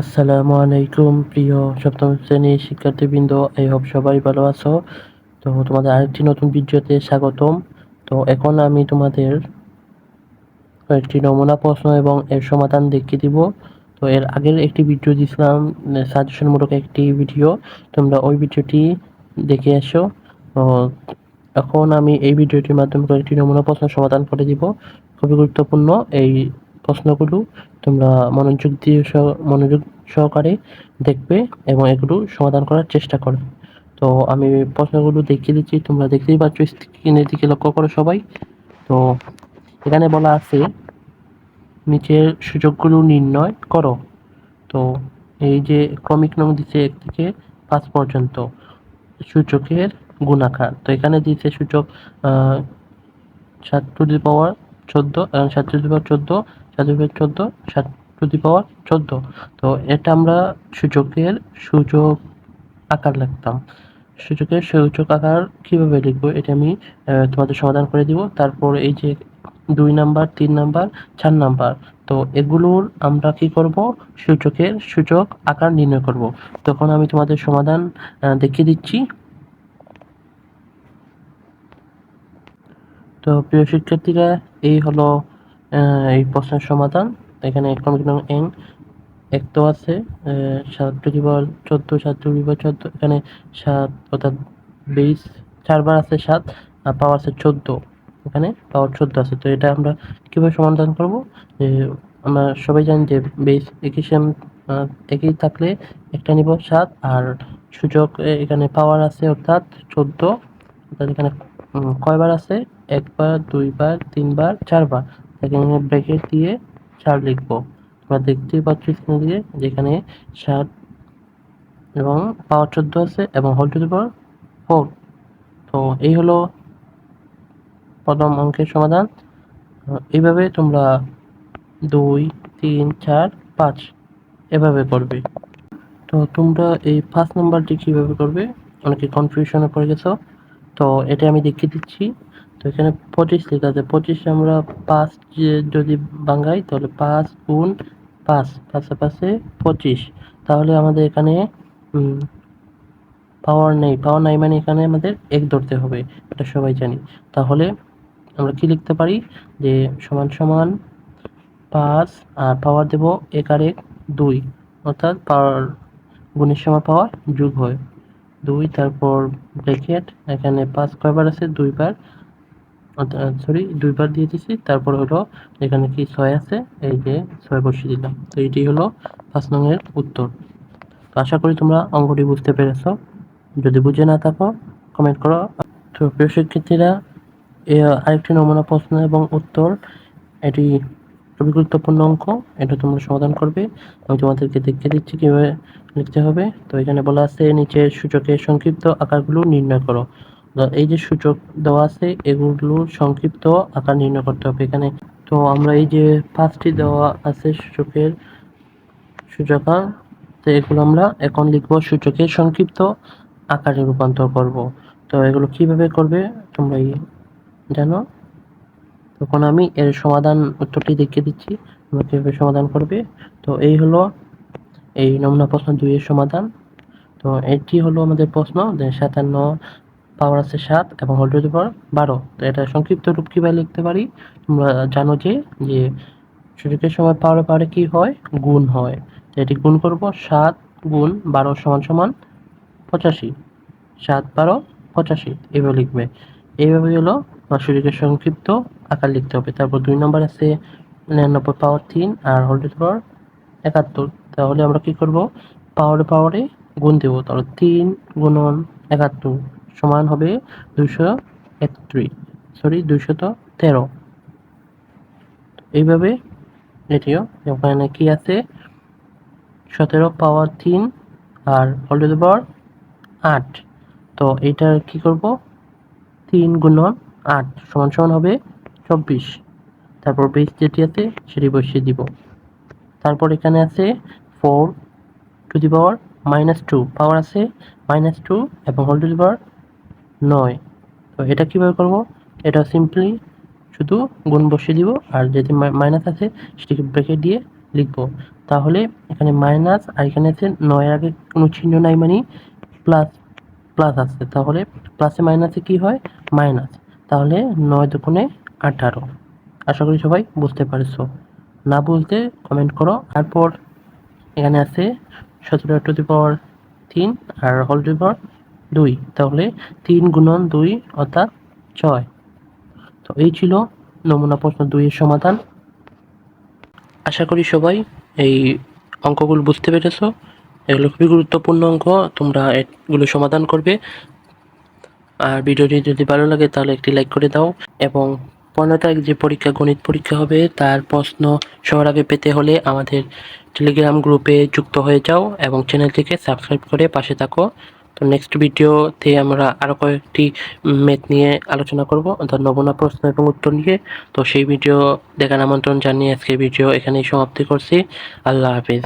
আসসালামু আলাইকুম, প্রিয় সপ্তম শ্রেণির শিক্ষার্থীবৃন্দ এই হোপ সবাই ভালো আছো। তো তোমাদের আরেকটি নতুন ভিডিওতে স্বাগতম। তো এখন আমি তোমাদের কয়েকটি নমুনা প্রশ্ন এবং এর সমাধান দেখিয়ে দিব। তো এর আগের একটি ভিডিও দিয়েছিলাম সাজেশনমূলক একটি ভিডিও। তোমরা ওই ভিডিওটি দেখে এসো। এখন আমি এই ভিডিওটির মাধ্যমে কয়েকটি নমুনা প্রশ্ন সমাধান করে দিব। খুবই গুরুত্বপূর্ণ এই প্রশ্নগুলো তোমরা মনোযোগ দিয়ে মনোযোগ সহকারে দেখবে এবং এগুলো সমাধান করার চেষ্টা করবে। তো আমি প্রশ্নগুলো দেখিয়ে দিচ্ছি, তোমরা দেখতেই পাচ্ছ স্ক্রিনের দিকে লক্ষ্য করো সবাই। তো এখানে বলা আছে, নিচের সুযোগগুলো নির্ণয় করো। তো এই যে ক্রমিক নং দিচ্ছে এক থেকে পাঁচ পর্যন্ত সূচকের গুণাকার। তো এখানে দিচ্ছে সূচক সাত টু দি পাওয়ার চোদ্দ সাত টু পাওয়ার চোদ্দ, সাত পাওয়ার চোদ্দ, সাত পাওয়ার চোদ্দ। তো এটা আমরা সূচকের সূচক আকার লিখতাম। সূচকের সূচক আকার কীভাবে লিখব এটা আমি তোমাদের সমাধান করে দিব। তারপর এই যে দুই নাম্বার, তিন নাম্বার, চার নাম্বার, তো এগুলোর আমরা কি করব? সূচকের সূচক আকার নির্ণয় করব। তখন আমি তোমাদের সমাধান দেখিয়ে দিচ্ছি। তো প্রিয় শিক্ষার্থীরা এই হলো এই প্রশ্নের সমাধান। এখানে ক্রমিক নং এন এক তো আছে সাত টু চোদ্দ, সাত টু দি পাওয়ার চোদ্দ, এখানে সাত অর্থাৎ বেস চারবার আছে সাত, আর পাওয়ার আছে চোদ্দ। এখানে পাওয়ার চোদ্দ আছে। তো এটা আমরা কীভাবে সমাধান করব? যে আমরা সবাই জানি যে বেস একই সেম একই থাকলে একটা নিব সাত, আর সূচক এখানে পাওয়ার আছে অর্থাৎ চোদ্দ। অর্থাৎ এখানে কয়বার আছে? একবার, দুইবার, তিনবার, চারবার। এখানে ব্র্যাকেট দিয়ে চার লিখব। তোমরা দেখতেই পাচ্ছ স্ক্রিনে দিয়ে যেখানে সাত এবং পাওয়ার চোদ্দ আছে এবং whole to the power four তো এই হলো প্রথম অঙ্কের সমাধান। এইভাবে তোমরা দুই, তিন, চার, পাঁচ এভাবে করবে। তো তোমরা এই ফার্স্ট নাম্বারটি কীভাবে করবে? অনেকে কনফিউশনে পড়ে গেছো। তো এটা আমি দেখিয়ে দিচ্ছি। তো এখানে পঁচিশ লেখা আছে। পঁচিশ আমরা পাঁচ যদি বাঙ্গাই, তাহলে পাঁচ গুণ পাঁচ পাশে পাশে পঁচিশ। তাহলে আমাদের এখানে পাওয়ার নেই। পাওয়ার নাই মানে এখানে আমাদের এক ধরতে হবে, এটা সবাই জানি। তাহলে আমরা কি লিখতে পারি? যে সমান সমান পাঁচ আর পাওয়ার দেব এক আর এক দুই। অর্থাৎ পাওয়ার গুণের সময় পাওয়ার যোগ হয়। দুই, তারপর ব্র্যাকেট এখানে পাঁচ কয়বার আছে? দুইবার সরি দুইবার দিয়ে দিছি। তারপর হলো এখানে কি ছয় আছে? এই যে ছয় বসিয়ে দিলাম। তো এটি হলো পাঁচ নংয়ের উত্তর। তো আশা করি তোমরা অঙ্কটি বুঝতে পেরেছ। যদি বুঝে না থাকো কমেন্ট করো। তো প্রিয় শিক্ষার্থীরা আরেকটি নমুনা প্রশ্ন এবং উত্তর এটি খুবই গুরুত্বপূর্ণ অঙ্ক, এটা তোমরা সমাধান করবে। আমি তোমাদেরকে দেখিয়ে দিচ্ছি কীভাবে লিখতে হবে। তো এখানে বলা আছে, নিচের সূচকের সংক্ষিপ্ত আকারগুলো নির্ণয় করো। এই যে সূচক দেওয়া আছে এগুলোর সংক্ষিপ্ত আকার নির্ণয় করতে হবে এখানে। তো আমরা এই যে পাঁচটি দেওয়া আছে সূচকের সূচকার তো এগুলো আমরা এখন লিখব সূচকের সংক্ষিপ্ত আকারে রূপান্তর করব। তো এগুলো কীভাবে করবে তোমরা জানো। তখন আমি এর সমাধান উত্তরটি দেখিয়ে দিচ্ছি, তোমরা কীভাবে সমাধান করবে। তো এই হলো এই নমুনা প্রশ্ন দুইয়ের সমাধান। তো এটি হলো আমাদের প্রশ্ন, যে সাতান্ন, পাওয়ার আছে সাত এবং হোল টু পাওয়ার বারো। তো এটা সংক্ষিপ্ত রূপ কীভাবে লিখতে পারি? তোমরা জানো যে যে সূচকের সময় পাওয়ারে পাওয়ারে কি হয়? গুণ হয়। তো এটি গুণ করব, সাত গুণ বারো সমান সমান পঁচাশি। সাত বারো পঁচাশি, এভাবে লিখবে। এইভাবে হলো সূচকের সংক্ষিপ্ত আকার লিখতে হবে। তারপর দুই নম্বর আছে নিরানব্বই পাওয়ার তিন আর হোল টু পাওয়ার একাত্তর। তাহলে আমরা কি করব? পাওয়ারে পাওয়ারে গুণ দেব। তাহলে তিন গুণন একাত্তর সমান হবে দুইশো একত্রিশ। সরি দুইশত তেরো। এইভাবে এটিও ওখানে কি আছে? সতেরো পাওয়ার তিন আর হোল টু পাওয়ার আট। তো এইটার কি করব? তিন গুণন আট সমান সমান হবে চব্বিশ। তারপর বেস যেটি আছে, সেটি বসিয়ে দিব। তারপর এখানে আছে four to the power minus two power আছে মাইনাস টু এবং হোল টু দি পাওয়ার নয়। তো এটা কীভাবে করব? এটা সিম্পলি শুধু গুণ বসিয়ে দিব, আর যেটি মাইনাস আছে, সেটিকে ব্রেকে দিয়ে লিখব। তাহলে এখানে মাইনাস আর এখানে আছে নয়ের আগে কোনো চিহ্ন নাই মানে প্লাস প্লাস আছে। তাহলে প্লাসে মাইনাসে কি হয়? মাইনাস তাহলে নয় দুগুণে আঠারো। আশা করি সবাই বুঝতে পারছ। না বুঝতে কমেন্ট করো। তারপর এখানে আছে সতেরো টু দি পাওয়ার তিন আর হল টু দি পাওয়ার দুই। তাহলে তিন গুণন দুই অর্থাৎ ছয়। তো এই ছিল নমুনা প্রশ্ন দুইয়ের সমাধান। আশা করি সবাই এই অঙ্কগুলো বুঝতে পেরেছ। এগুলো খুবই গুরুত্বপূর্ণ অঙ্ক। তোমরা এগুলো সমাধান করবে। আর ভিডিওটি যদি ভালো লাগে, তাহলে একটি লাইক করে দাও এবং পনেরো তারিখ যে পরীক্ষা, গণিত পরীক্ষা হবে, তার প্রশ্ন সবার আগে পেতে হলে আমাদের টেলিগ্রাম গ্রুপে যুক্ত হয়ে যাও এবং চ্যানেলটিকে সাবস্ক্রাইব করে পাশে থাকো। তো নেক্সট ভিডিওতে আমরা আরও কয়েকটি ম্যাথ নিয়ে আলোচনা করব, অর্থাৎ নমুনা প্রশ্ন এবং উত্তর নিয়ে। তো সেই ভিডিও দেখার আমন্ত্রণ জানিয়ে আজকে ভিডিও এখানেই সমাপ্তি করছি। আল্লাহ হাফিজ।